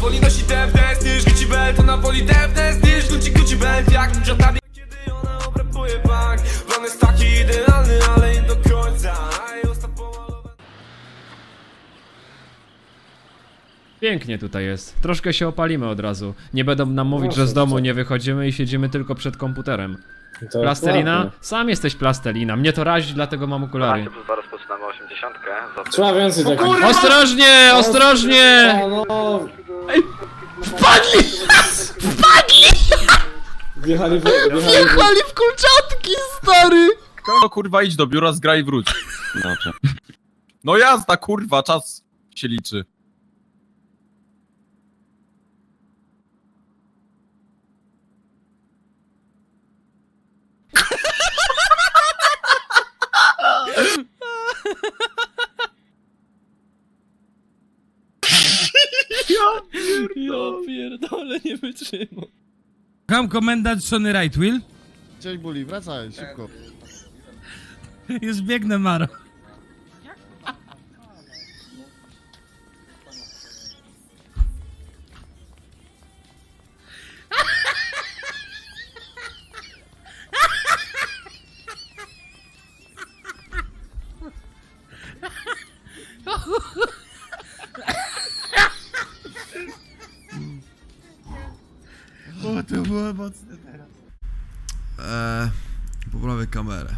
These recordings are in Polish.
woli nosi DFDS niż Gucci Belt Ona woli DFDS niż Gucci Gucci Belt Jak ninja tabi Kiedy ona obrapuje bank Plan jest taki idealny, ale nie do końca Pięknie tutaj jest. Troszkę się opalimy od razu. Nie będą nam mówić, że z domu nie wychodzimy i siedzimy tylko przed komputerem. Plastelina? Sam jesteś plastelina. Mnie to razi, dlatego mam okulary. 2 rozpoczynamy 80. Za Trzeba więcej takich. Ostrożnie, ostrożnie! No, Wpadli! wjechali w... Wjechali w... Wjechali w kulczatki, stary! No kurwa idź do biura, zgraj i wróć. Dobrze. No jazda, kurwa, czas się liczy. Ja pierdolę, nie wytrzymam. Kam komendant Sony Rightwill. Cześć Buli, wracaj, szybko. Już biegnę, Maro. To było mocne teraz. Eee, poprawię kamerę.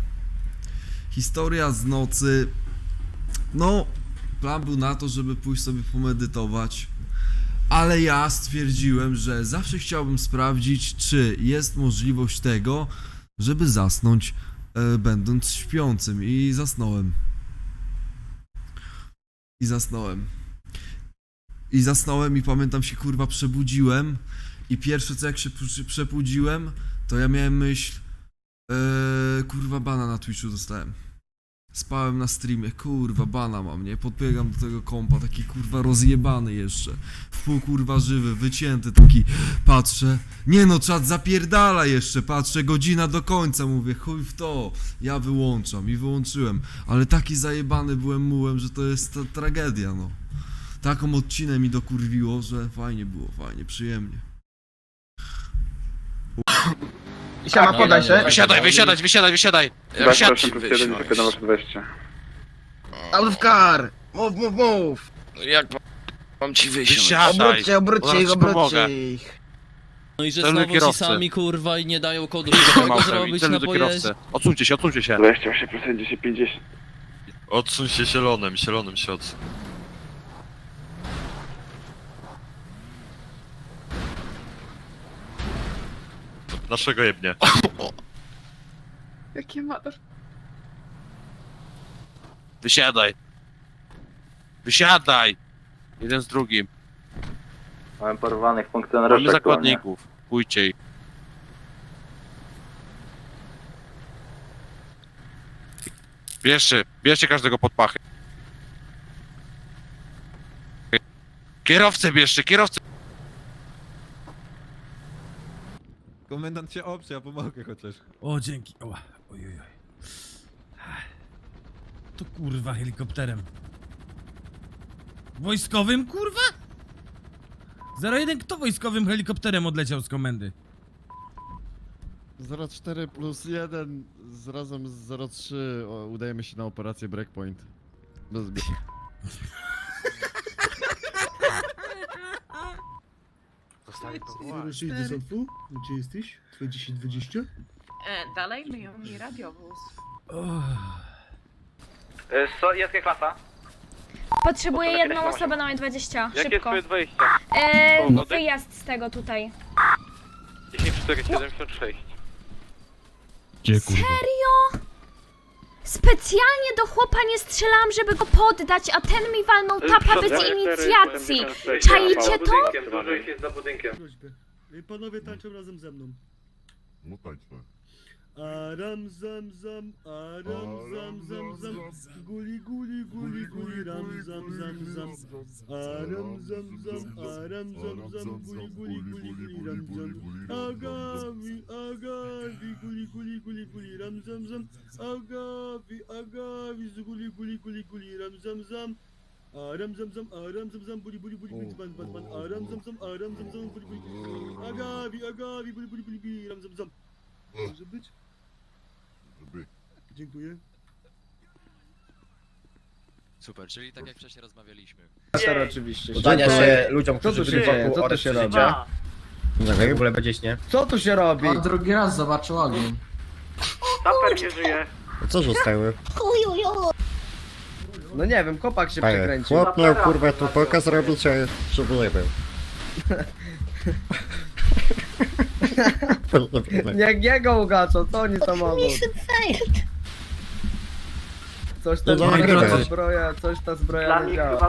Historia z nocy. No, plan był na to, żeby pójść sobie pomedytować. Ale ja stwierdziłem, że zawsze chciałbym sprawdzić, czy jest możliwość tego, żeby zasnąć e, będąc śpiącym. I zasnąłem. I zasnąłem. I zasnąłem i pamiętam się kurwa przebudziłem. I pierwsze co jak się przy- przebudziłem, to ja miałem myśl, eee, kurwa bana na Twitchu dostałem. Spałem na streamie, kurwa bana mam, nie? Podbiegam do tego kompa, taki kurwa rozjebany jeszcze. W pół kurwa żywy, wycięty taki, patrzę. Nie no, czat zapierdala jeszcze, patrzę, godzina do końca, mówię, chuj w to. Ja wyłączam i wyłączyłem. Ale taki zajebany byłem mułem, że to jest ta tragedia, no. Taką odcinę mi dokurwiło, że fajnie było, fajnie, przyjemnie. Siema, podaj się. Wysiadaj, wysiadać, wysiadaj, wysiadaj! Wysiadź! na wasze wejście. Out of car! Mów, mów, mów! Jak mam ci wyjść? Wysiadaj. obróćcie ich, obróćcie ich. No i że Celny znowu ci kierowcy. sami kurwa i nie dają kodu, żeby tego zrobić celny na do pojeździe. kierowcy. Odsuńcie się, odsuńcie się. 28% 10, 50. Odsuń się zielonym, zielonym się odsuń. Naszego jebnie. Jakie masz? Wysiadaj! Wysiadaj! Jeden z drugim. Mamy porwanych funkcjonariuszy Mamy aktualnie. zakładników. Pójdźcie ich. Bierzcie, bierzcie każdego pod pachy. Kierowcę bierzcie, kierowcę! Komendant się oprze, ja pomogę chociaż. O, dzięki. Oła. Oj, oj, oj. To kurwa helikopterem. Wojskowym, kurwa? 01, kto wojskowym helikopterem odleciał z komendy? 04 plus 1 z razem z 03 o, udajemy się na operację Breakpoint. Bez zbie- Gdzie jesteś? 2020? E, dalej myją mi radiowóz. Co, jakie klasa? Potrzebuję jedną osobę na moje 20. Jakie jest Szybko. twoje? E, Powody? wyjazd z tego tutaj. 10, 4, 76. Serio? Specjalnie do chłopa nie strzelałam, żeby go poddać, a ten mi walnął tapa bez inicjacji. Czaicie to? Za budynkiem. Panowie tańczą razem ze mną. No tańczmy. Aram zam zam, aram zam zam zam, guli guli guli guli ram zam zam zam, aram zam zam, aram zam zam, guli guli guli guli ram zam, agawi agawi. Guli guli guli guli ram zam zam, agawi z guli guli guli guli ram zam zam, Aram zam zam, aram zam zam, buli buli buli buli ban ban ban, aram zam zam, aram zam zam, buli buli buli. Agawi, agawi, buli buli buli buli, ram zam zam. Może być? Dziękuję. Super, czyli tak jak wcześniej rozmawialiśmy. Ser oczywiście. Udania się ludziom, Co tu się dzieje? Co tu się robi? W ogóle będzie śnie. Co tu się robi? drugi raz zobaczył ogień. Taper nie żyje. Co zostało? No nie wiem, kopak się przekręcił. Chłop miał, kurwa, tu pokaz robić, a żeby nie był. Niech jego ugaczą, co oni mogą? Coś ta No nie zbroja, graj. zbroja, coś ta zbroja nie działa.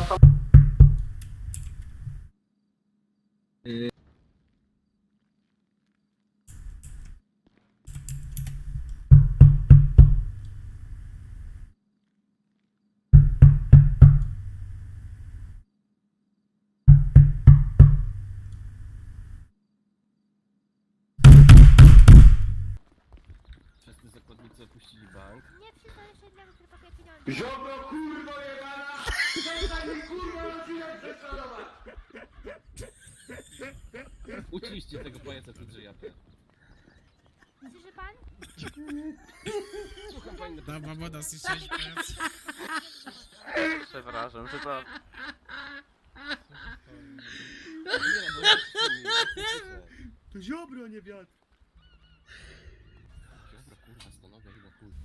Wszyscy zakładnicy opuścili bank. Nie przyznajesz się dla. Ziobro kurwo jebana! Przestań mi kurwa rodzinę prześladować! Uciście tego pajaca przed żyjapę. Słyszy pan? Dobra, bo słyszałeś, pajac. Przepraszam, przepraszam. To ziobro, nie wiatr.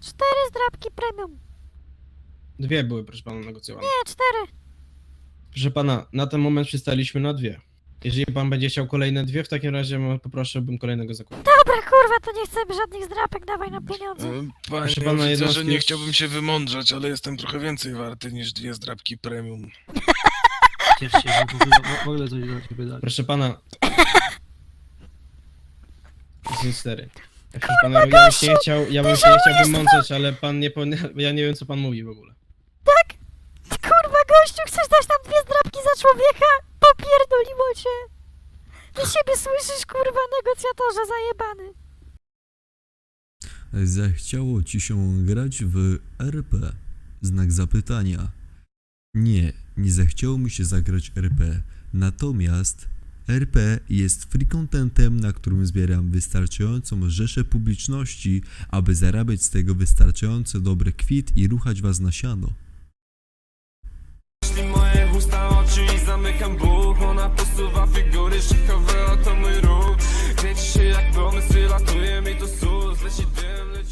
Cztery zdrabki premium. Dwie były, proszę pana, negocjowane. Nie, cztery. Proszę pana, na ten moment przystaliśmy na dwie. Jeżeli pan będzie chciał kolejne dwie, w takim razie mo- poprosiłbym kolejnego zakładu. Dobra, kurwa, to nie chcemy żadnych zdrapek, dawaj na pieniądze. Proszę pana, jednostki... chciałbym się wymądrzać, ale jestem trochę więcej warty niż dwie zdrabki premium. Proszę pana... Jest cztery. Proszę pana, ja bym się nie chciał, ja bym się nie chciał wymądzać, ale pan nie powinien... Ja nie wiem, co pan mówi w ogóle. Dać nam dwie zdrabki za człowieka? Popierdoliło cię. Ty siebie słyszysz, kurwa, negocjatorze zajebany. Zachciało ci się grać w RP? Znak zapytania. Nie, nie zachciało mi się zagrać RP. Natomiast RP jest free contentem, na którym zbieram wystarczającą rzeszę publiczności, aby zarabiać z tego wystarczająco dobry kwit i ruchać was na siano. Zamykam buch Ona posuwa figury, szykowe, oto mój ruch. Kręci się jak pomysł, latuje mi to sus Leci dym, leci